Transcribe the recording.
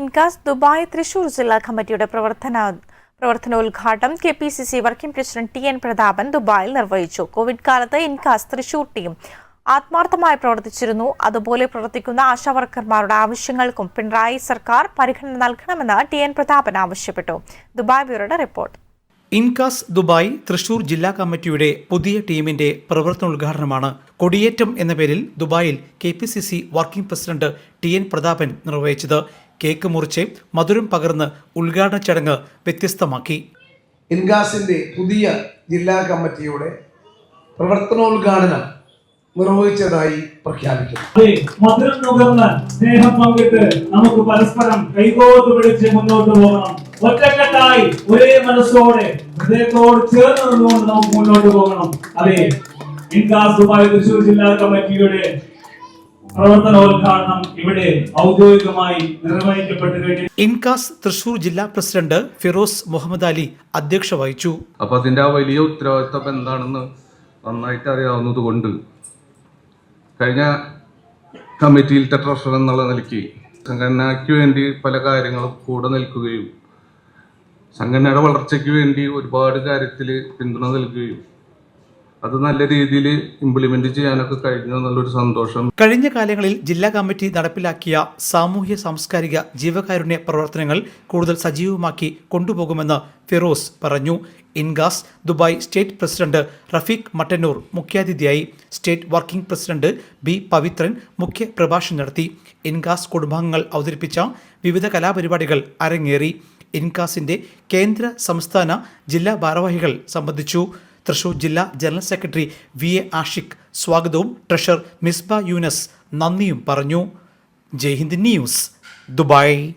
INCAS Dubai Thrissur ജില്ലാ കമ്മിറ്റിയുടെ പ്രവർത്തന പ്രവർത്തനോദ്ഘാടനം K P C C working president T N Prathapan ദുബായിൽ നിർവഹിച്ചു. കോവിഡ് കാലത്ത് ഇൻകാസ് തൃശൂർ ടീം ആത്മാർത്ഥമായി പ്രവർത്തിച്ചിരുന്നു. അതുപോലെ പ്രവർത്തിക്കുന്ന ആശാവർക്കർമാരുടെ ആവശ്യങ്ങൾക്കും പിണറായി സർക്കാർ പരിഗണന നൽകണമെന്ന് ടി എൻ പ്രതാപൻ ആവശ്യപ്പെട്ടു. ദുബായ് ബ്യൂറോയുടെ റിപ്പോർട്ട്. ഇൻകാസ് ദുബായ് തൃശൂർ ജില്ലാ കമ്മിറ്റിയുടെ പുതിയ ടീമിന്റെ പ്രവർത്തനോദ്ഘാടനമാണ് കൊടിയേറ്റം എന്ന പേരിൽ ദുബായിൽ K P C C working president T N Prathapan നിർവഹിച്ചത്. കേക്ക് മുറിച്ച് മധുരം പകർന്ന് ഉദ്ഘാടന ചടങ്ങ് വ്യത്യസ്തമാക്കി. ഇൻഗാസിന്റെ പുതിയ ജില്ലാ കമ്മിറ്റിയുടെ പ്രവർത്തനോദ്ഘാടനം നിർവഹിച്ചതായി പ്രഖ്യാപിക്കുന്നു. അതെ മധുരം നുകർന്ന് സ്നേഹം പങ്കിട്ട് നമുക്ക് പരസ്പരം കൈകോർത്ത് പിടിച്ച് മുന്നോട്ട് പോകണം. ഒറ്റക്കെട്ടായി ഒരേ മനസ്സോടെ ഹൃദയത്തോട് ചേർന്ന് നിന്നുകൊണ്ട് നമുക്ക് മുന്നോട്ട് പോകണം. അതെ ഇൻകാസ് ദുബായ് തൃശൂർ ജില്ലാ കമ്മിറ്റിയുടെ പ്രവർത്തനോദ്ഘാടനം ഇവിടെ ഔദ്യോഗികമായി നിർവഹിക്കപ്പെട്ടു കഴിഞ്ഞു ഇൻകാസ് തൃശൂർ ജില്ലാ പ്രസിഡന്റ് ഫിറോസ് മുഹമ്മദ് അലി അധ്യക്ഷ വഹിച്ചു. അപ്പൊ അതിന്റെ ആ വലിയ ഉത്തരവാദിത്തം എന്താണെന്ന് നന്നായിട്ട് അറിയാവുന്നത് കൊണ്ട് കഴിഞ്ഞ കമ്മിറ്റിയിലത്തെ ട്രഷറർ എന്നുള്ള നിലയ്ക്ക് സംഘടനയ്ക്ക് വേണ്ടി പല കാര്യങ്ങളും കൂടെ നിൽക്കുകയും സംഘടനയുടെ വളർച്ചയ്ക്ക് വേണ്ടി ഒരുപാട് കാര്യത്തിൽ പിന്തുണ നൽകുകയും അത് നല്ല രീതിയിൽ ഇംപ്ലിമെന്റ് ചെയ്യാനൊക്കെ കഴിഞ്ഞു എന്നുള്ളൊരു സന്തോഷം. കഴിഞ്ഞ കാലങ്ങളിൽ ജില്ലാ കമ്മിറ്റി നടപ്പിലാക്കിയ സാമൂഹ്യ സാംസ്കാരിക ജീവകാരുണ്യ പ്രവർത്തനങ്ങൾ കൂടുതൽ സജീവമാക്കി കൊണ്ടുപോകുമെന്ന് ഫിറോസ് പറഞ്ഞു. ഇൻഗാസ് Dubai state president Rafeeq Mattannur മുഖ്യാതിഥിയായി state working president B Pavithran മുഖ്യ പ്രഭാഷണം നടത്തി. ഇൻഗാസ് കുടുംബാംഗങ്ങൾ അവതരിപ്പിച്ച വിവിധ കലാപരിപാടികൾ അരങ്ങേറി. ഇൻകാസിന്റെ കേന്ദ്ര സംസ്ഥാന ജില്ലാ ഭാരവാഹികൾ സംബന്ധിച്ചു. തൃശൂർ ജില്ലാ general secretary V A Ashiq സ്വാഗതവും. ട്രഷറർ മിസ്ബ യൂനസ് നന്ദിയും പറഞ്ഞു. Jai Hind news Dubai.